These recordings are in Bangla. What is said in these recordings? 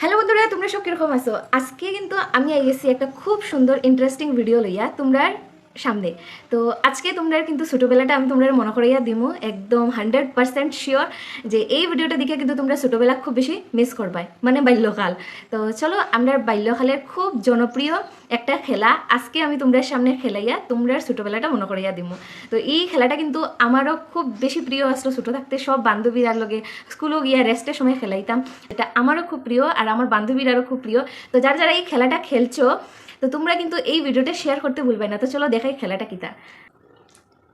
হ্যালো বন্ধুরা, তোমরা সব কীরকম আছো? আজকে কিন্তু আমি গেছি একটা খুব সুন্দর ইন্টারেস্টিং ভিডিও লইয়া তোমরার সামনে। তো আজকে তোমরা কিন্তু ছোটোবেলাটা আমি তোমরা মনে করাইয়া দিমু, একদম হান্ড্রেড পার্সেন্ট শিওর যে এই ভিডিওটা দেখে কিন্তু তোমরা ছোটোবেলা খুব বেশি মিস করবাই মানে বাল্যকাল। তো চলো, আমরা বাল্যকালের খুব জনপ্রিয় একটা খেলা আজকে আমি তোমরা সামনে খেলাইয়া তোমরা ছোটোবেলাটা মনে করাইয়া দিমু। তো এই খেলাটা কিন্তু আমারও খুব বেশি প্রিয় আসলো ছোটো থাকতে, সব বান্ধবীরার লগে স্কুলও গিয়া রেস্টের সময় খেলাইতাম। এটা আমারও খুব প্রিয় আর আমার বান্ধবীরারও খুব প্রিয়। তো যারা যারা এই খেলাটা খেলছো তো তোমরা কিন্তু এই ভিডিওটা শেয়ার করতে ভুলবে না। তো চলো দেখাই খেলাটা কিতা।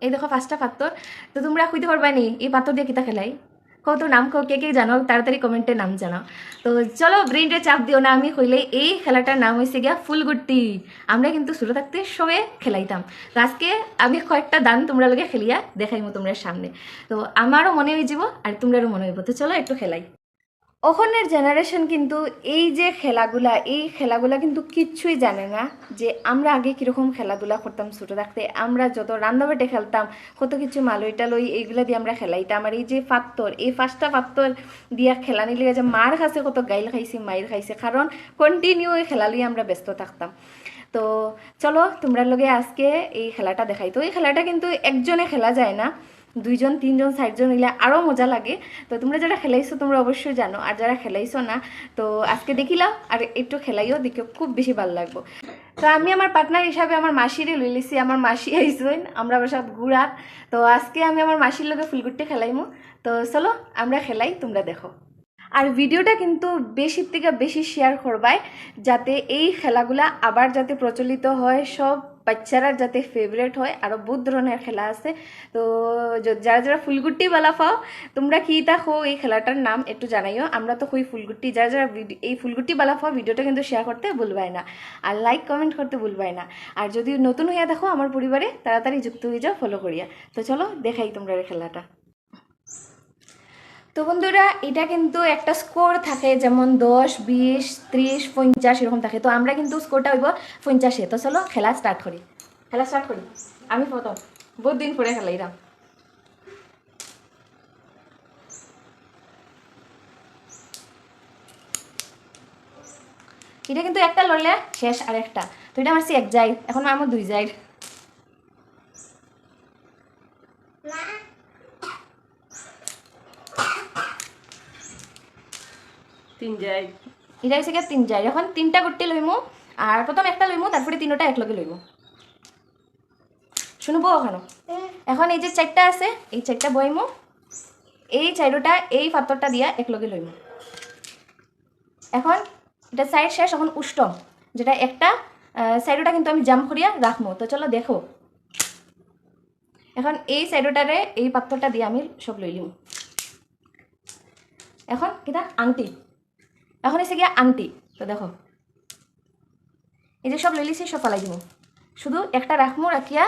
এই দেখো পাঁচটা পাত্তর তো তোমরা কইতে পারবা নি, এই পাত্তর দিয়ে কিতা খেলাই? কত নাম কো কে কে জানো? তাড়াতাড়ি কমেন্টে নাম জানাও। তো চলো ব্রেনটা চাপ দিও না, আমি কইলে এই খেলাটার নাম হয়েছে গিয়া ফুলগুটি আমরা কিন্তু ছোটো থাকতে সবে খেলাইতাম। তো আজকে আমি কয়েকটা দান তোমরা লগে খেলিয়া দেখাইমো তোমরা সামনে। তো আমারও মনে হয়ে যাব আর তোমরারও মনে হইব। তো চলো একটু খেলাই। ওখানের জেনারেশন কিন্তু এই যে খেলাগুলা, এই খেলাগুলা কিন্তু কিচ্ছুই জানে না যে আমরা আগে কীরকম খেলাধুলা করতাম ছোটো থাকতে। আমরা যত রান্নাবাটে খেলতাম, কত কিছু মালই টালই এইগুলা দিয়ে আমরা খেলাইতাম। আর এই যে পাত্তর, এই পাঁচটা পাত্তর দিয়া খেলা নিলে যে মার খাইছে কত গাইল খাইছে, মাইর খাইছে, কারণ কন্টিনিউ এই খেলা লইয়া আমরা ব্যস্ত থাকতাম। তো চলো তোমরা লগে আজকে এই খেলাটা দেখাই। তো এই খেলাটা কিন্তু একজনে খেলা যায় না। দুইজন, তিনজন, চারজন হইলে আরও মজা লাগে। তো তোমরা যারা খেলাইছো তোমরা অবশ্যই জানো, আর যারা খেলাইছো না, তো আজকে দেখিলাম, আর একটু খেলাইও দেখে, খুব বেশি ভালো লাগবো। তো আমি আমার পার্টনার হিসাবে আমার মাসিরে লই লিছি, আমার মাসি আইসইন, আমরা বাসাত ঘুরাত তো আজকে আমি আমার মাসির লগে ফুলগুট্টি খেলাইমু। তো চলো, আমরা খেলাই, তোমরা দেখো। আর ভিডিওটা কিন্তু বেশির থেকে বেশি শেয়ার করবাই, যাতে এই খেলাগুলা আবার যাতে প্রচলিত হয়, সব বাচ্চারা যাতে ফেভারেট হয় আরও বহুত ধরনের খেলা আছে। তো যারা যারা ফুলগুটি বালা পাও, তোমরা কি তা হো এই খেলাটার নাম একটু জানাইও। আমরা তো হই ফুলগুটি, যারা যারা এই ফুলগুটি বালা পাও, ভিডিওটা কিন্তু শেয়ার করতে ভুলবাই না। আর লাইক কমেন্ট করতে ভুলবাই না। আর যদি নতুন হইয়া দেখো আমার পরিবারে, তাড়াতাড়ি যুক্ত হয়ে যাও ফলো করিয়া। তো চলো, দেখাই তোমরা এই খেলাটা। তো বন্ধুরা, এটা কিন্তু একটা স্কোর থাকে, যেমন দশ, বিশ, ত্রিশ, পঞ্চাশ, এরকম থাকে। তো আমরা কিন্তু স্কোরটা হইব পঞ্চাশে। তো চলো, খেলা স্টার্ট করি। খেলা স্টার্ট করি। আমি প্রথম। বহুত দিন পরে খেলাইলাম এটা কিন্তু একটা লড়লে শেষ আর একটা। তো এটা আমার সে এক যাই এখন আমার দুই যাই তিন যাই এটা গিয়ে তিন যাই এখন তিনটা করতে লইমু আর প্রথম একটা লইমু তারপরে তিনোটা একলগে লইমু শুনব ওখানে এখন। এই যে চারটা আছে এই চারটা বইমু এই চাইরোটা এই পাত্রটা দিয়া একলগে লইমু। এখন এটা সাইড শেষ এখন উষ্টম যেটা একটা সাইডোটা কিন্তু আমি জাম করিয়া রাখব তো চলো দেখো। এখন এই সাইডোটারে এই পাত্রটা দিয়ে আমি সব লইলিম। এখন কিটা আংটি। এখন এসে গিয়া আংটি। তো দেখো। এই যে সব লইলিছি সব পালাই দিব। শুধু একটা রাখমু, রাখিয়া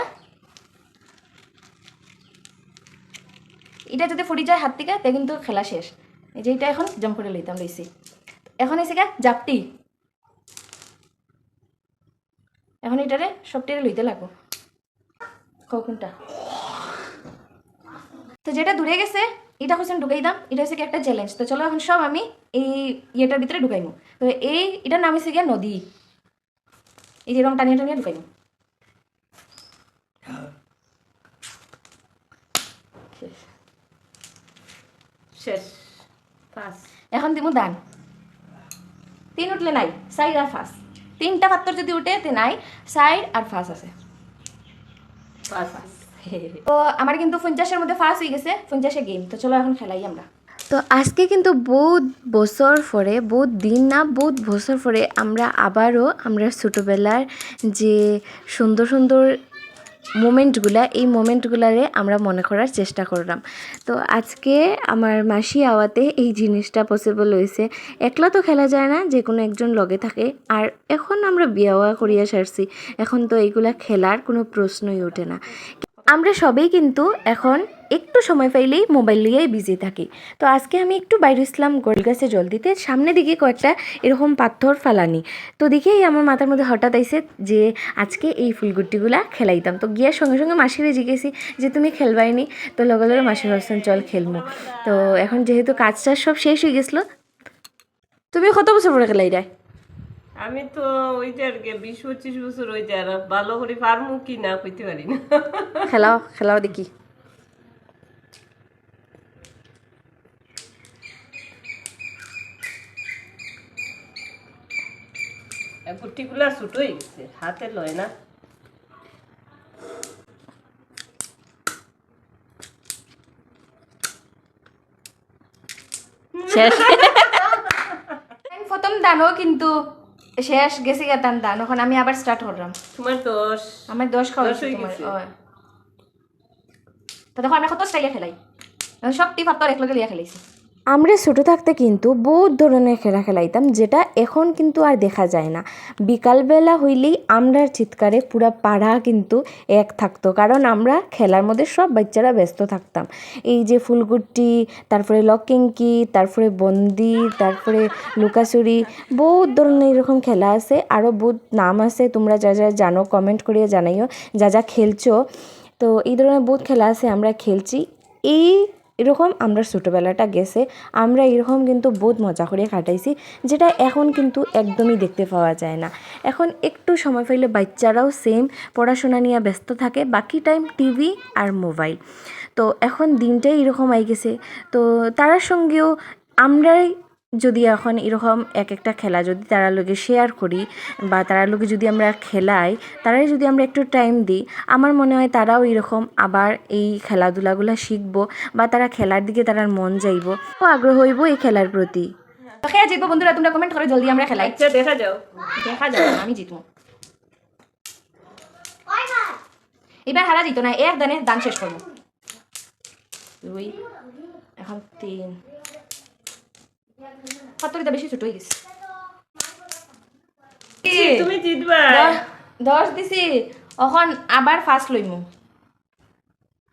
এটা যদি ফুটি যায় হাত থেকে, তে কিন্তু খেলা শেষ। এই যে এটা এখন জম করে লইতাম, লইছি। এখন এসে গিয়া জাপটি। এখন এটারে সবটিরে লইতে লাগবো। কোনটা? তো যেটা দূরে গেছে এটা হচ্ছে ঢুকাই দাম এটা হচ্ছে কি একটা চ্যালেঞ্জ তো চলো এখন সব আমি এই ইয়েটার ভিতরে ঢুকাইমু। তো এই এটার নাম হচ্ছে গিয়া নদী। এই যে রং টানিয়ে টানিয়ে ঢুকাইমু। শেষ। এখন দিমু দান। তিন উঠলে নাই সাইড আর ফাঁস তিনটা পাত্র যদি উঠে তে নাই সাইড আর ফাঁস আছে। পাঁচ তো আমার কিন্তু পঞ্চাশের মধ্যে ফার্স্ট হয়ে গেছে, পঞ্চাশে গেম তো চলো এখন খেলাই আমরা। তো আজকে কিন্তু বহুত বছর পরে, বহুত দিন না, বহুত বছর পরে আমরা আবারও আমরা ছোটোবেলার যে সুন্দর সুন্দর মোমেন্টগুলা, এই মোমেন্টগুলারে আমরা মনে করার চেষ্টা করলাম। তো আজকে আমার মাসি আওয়াতে এই জিনিসটা পসিবল হয়েছে। একলা তো খেলা যায় না, যে কোনো একজন লগে থাকে। আর এখন আমরা বিয়াওয়া করিয়া সারছি। এখন তো এইগুলা খেলার কোনো প্রশ্নই ওঠে না। আমরা সবেই কিন্তু এখন একটু সময় পাইলেই মোবাইল নিয়েই বিজি থাকি। তো আজকে আমি একটু বাইরে ইসলাম গোল গাছে জল দিতে। সামনে দিকে কয়েকটা এরকম পাথর ফালানি। তো দেখেই আমার মাথার মধ্যে হঠাৎ আইসে যে আজকে এই ফুলগুটিগুলা খেলাইতাম। তো গিয়ার সঙ্গে সঙ্গে মাসিরে জিজ্ঞেসি যে, তুমি খেলবাইনি? তো লগে লগে মাসির ভাবছেন চল খেলব তো এখন যেহেতু কাজ টাজ সব শেষ হয়ে গেছিল, তুমি কত বছর পরে খেলাই রায় আমি তো ওই যে আর কি বিশ পঁচিশ বছর ওই যে আর ভালো করে পারমু কি না কইতে পারি না। খেলাও খেলাও দেখি। গুটিগুলা ছোট হয়ে গেছে হাতে লয় না। শেষ। প্রথম দানও কিন্তু। শেষ গেছি গা তান দান এখন আমি আবার স্টার্ট করলাম। তোমার দোষ। আমার দোষ খাওয়া তোমার তো দেখো আমি কত স্টাইলে খেলাই সব টি পাত্তর একলগে লিয়া খেলাইছি আমরা ছোটো থাকতে কিন্তু বহুত ধরনের খেলা খেলাইতাম, যেটা এখন কিন্তু আর দেখা যায় না। বিকালবেলা হইলেই আমরার চিৎকারে পুরা পাড়া কিন্তু এক থাকতো, কারণ আমরা খেলার মধ্যে সব বাচ্চারা ব্যস্ত থাকতাম। এই যে ফুলগুটি, তারপরে লকিংকি তারপরে বন্দি, তারপরে লুকাচুরি বহুত ধরনের এরকম খেলা আছে। আরও বহুত নাম আছে, তোমরা যা যা জানো, কমেন্ট করিয়ে জানাইও। যা যা খেলছো, তো এই ধরনের বহুত খেলা আছে, আমরা খেলছি। এই এরকম আমরা ছোটোবেলাটা গেছে, আমরা এরকম কিন্তু বহুত মজা করে কাটাইছি, যেটা এখন কিন্তু একদমই দেখতে পাওয়া যায় না। এখন একটু সময় পাইলে বাচ্চারাও সেম পড়াশোনা নিয়ে ব্যস্ত থাকে, বাকি টাইম টিভি আর মোবাইল তো এখন দিনটাই এরকম আই গেছে। তো তারার সঙ্গেও আমরাই যদি এখন এরকম এক একটা খেলা যদি তারা লোকে শেয়ার করি বা তারা লোকে যদি আমরা খেলাই তারাই যদি আমরা একটু টাইম দিই আমার মনে হয় তারাও এরকম আবার এই খেলাধুলাগুলো শিখব বা তারা খেলার দিকে তারার মন যাইব। ও আগ্রহ হইব এই খেলার প্রতি। খেয়া জিতবো বন্ধুরা তোমরা কমেন্ট করে জলদি আমরা খেলাই। আচ্ছা দেখা যাও। দেখা না, আমি জিতবো। এবার হারা জিত না এক দানে দান শেষ করব। দুই এখন তিন। কতটা বেশি ছোট হয়ে গেছে। তুমি জিতবা দশ- দিছি। এখন আবার ফার্স্ট লইমু।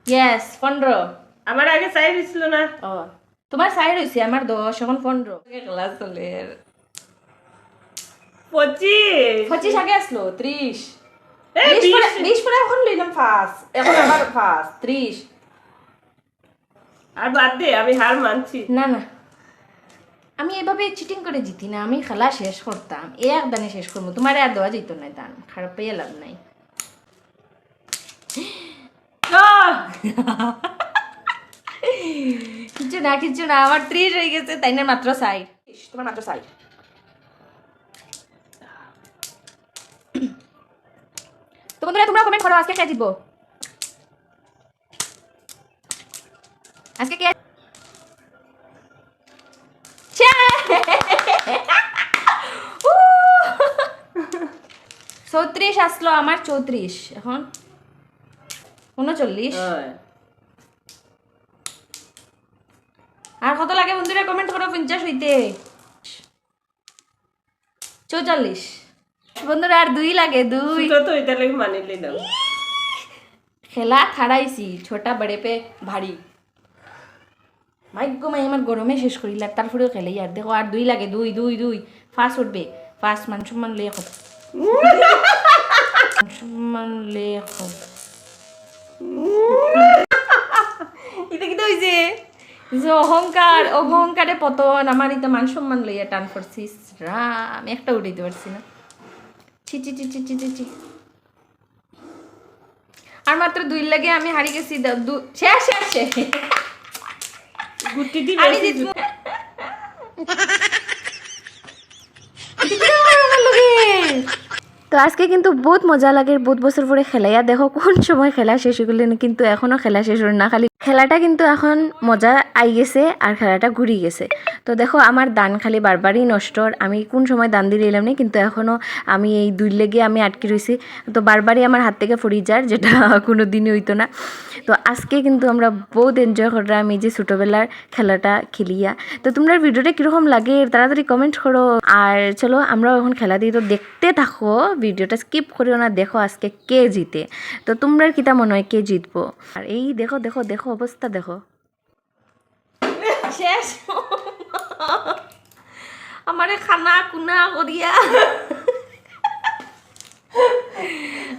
ইয়েস পনেরো। আমার আগে চাই দিছিল না। ও তোমার সাইড হয়েছে আমার দশ এখন পনেরো। ক্লাস চলে পঁচিশ। পঁচিশ আগে আসলো ত্রিশ। বিশ পরে এখন লইলাম ফার্স্ট এখন আবার ফার্স্ট ত্রিশ। আর বাদ দে আমি হার মানছি। না না। আমি এভাবে চিটিং করে জিতি না আমি খেলা শেষ করতাম। এ এক দানে শেষ করব তোমার আর দেওয়া যেত না দান। খারাপ পেয়ে লাভ নাই। কিছু না কিছু না আমার ত্রিশ হয়ে গেছে তাই না মাত্র সাইড তোমার মাত্র সাইড তো বন্ধুরা তোমরা কমেন্ট করো আজকে কে জিতবো? আজকে কে ছে! উহ! চৌত্রিশ আসলো আমার চৌত্রিশ এখন উনচল্লিশ। আর কত লাগে বন্ধুরা? কমেন্ট করো পঞ্চাশ হইতে। চৌচল্লিশ। বন্ধুরা আর দুই লাগে দুই। খেলা খাড়াইছি ছোটা বড়ে পে ভারী। ভাগ্য মাই আমার গরমে শেষ করিলাম তারপরেও খেলে আর। দেখো আর দুই লাগে দুই দুই দুই। ফার্স্ট উঠবে ফার্স্ট মান সম্মান লে এখন মান সম্মান লে এখন এটা কি হয়েছে যে অহংকার অহংকারে পতন আমার এটা মান সম্মান লইয়া টান করছিস। রাম একটা উঠাইতে পারছি না। ছি ছি ছি ছি ছি ছি ছি। আর মাত্র দুই লাগে আমি হারিয়ে গেছি শেষ শেষ শেষ গুটিটি আমি বেশি জিতবো জিতবো আমার লগে। তো আজকে কিন্তু বহুত মজা লাগে, বহুত বছর পরে খেলাইয়া, দেখো কোন সময় খেলা শেষ হয়ে কিন্তু এখনও খেলা শেষ হল না, খালি খেলাটা কিন্তু এখন মজা আই গেছে আর খেলাটা ঘুরি গেছে। তো দেখো, আমার দান খালি বারবারই নষ্ট। আমি কোন সময় দান দিয়ে এলাম না, কিন্তু এখনও আমি এই দুই লেগে আমি আটকে রয়েছি তো বারবারই আমার হাত থেকে ফুরি যার, যেটা কোনো দিনই হইতো না। তো আজকে কিন্তু আমরা বহুত এনজয় করলাম এই যে ছোটোবেলার খেলাটা, খেলিয়া। তো তোমরা ভিডিওটা কীরকম লাগে, তাড়াতাড়ি কমেন্ট করো। আর চলো, আমরাও এখন খেলা দিই তো দেখতে থাকো। ভিডিওটা স্কিপ করিও না, দেখো আজকে কে জিতে। তো তোমরা কিতা মনে হয়, কে জিতবো? আর এই দেখো দেখো দেখো অবস্থা দেখো। শেষ। আমারে খানা কুনা করিয়া।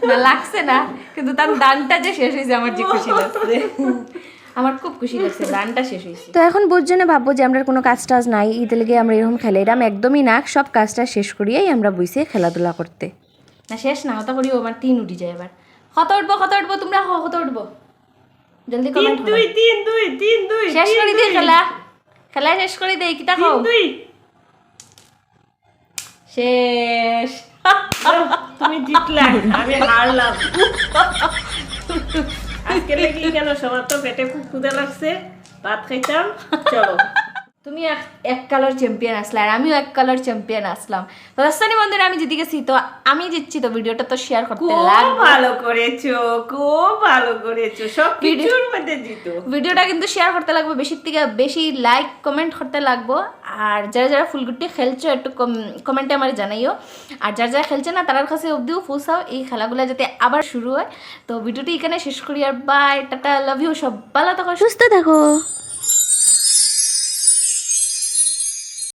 না লাগছে না কিন্তু তার দানটা যে শেষ হয়েছে আমার যে খুশি লাগছে। আমার খুব খুশি লাগছে রানটা শেষ হয়েছে। তো এখন বুঝজনে ভাববো যে আমরা কোনো কাজ টাজ নাই ঈদের লেগে আমরা এরকম খেলে। খেলাইলাম একদমই না সব কাজটা শেষ করিয়াই আমরা বইসে খেলাধুলা করতে। না শেষ না হতা করিও আমার তিন উঠি যায় এবার। কত উঠবো কত উঠবো তোমরা কত উঠবো। জলদি কমেন্ট দুই তিন দুই তিন দুই শেষ তিন করে দে খেলা। খেলা। শেষ করে দে কিটা খাও দুই। শেষ। তুমি জিতলা। আমি হারলাম। আজকে লাগলি কেন সবার তো পেটে খুব ক্ষুদা লাগছে। ভাত খাইতাম চলো। তুমি এক এক কালার চ্যাম্পিয়ন আসলে আর আমিও এক কালার চ্যাম্পিয়ন আসলাম। তো রাস্তানি বন্ধুরা আমি যেদিকে গেছি তো আমি জিতছি তো ভিডিওটা তো শেয়ার করতে লাগবে। ভালো করেছ খুব ভালো করেছ সব কিছুর মধ্যে জিতো। ভিডিওটা কিন্তু শেয়ার করতে লাগবে বেশি থেকে বেশি লাইক কমেন্ট করতে লাগবো। আর যারা যারা ফুলগুটি খেলছো একটু কমেন্টে আমার জানাইও। আর যারা যারা খেলছে না তার কাছে অবধিও ফুসাও এই খেলাগুলো যাতে আবার শুরু হয়। তো ভিডিওটি এখানে শেষ করি আর বাই টাটা লাভ ইউ সব ভালো থাকো সুস্থ থাকো।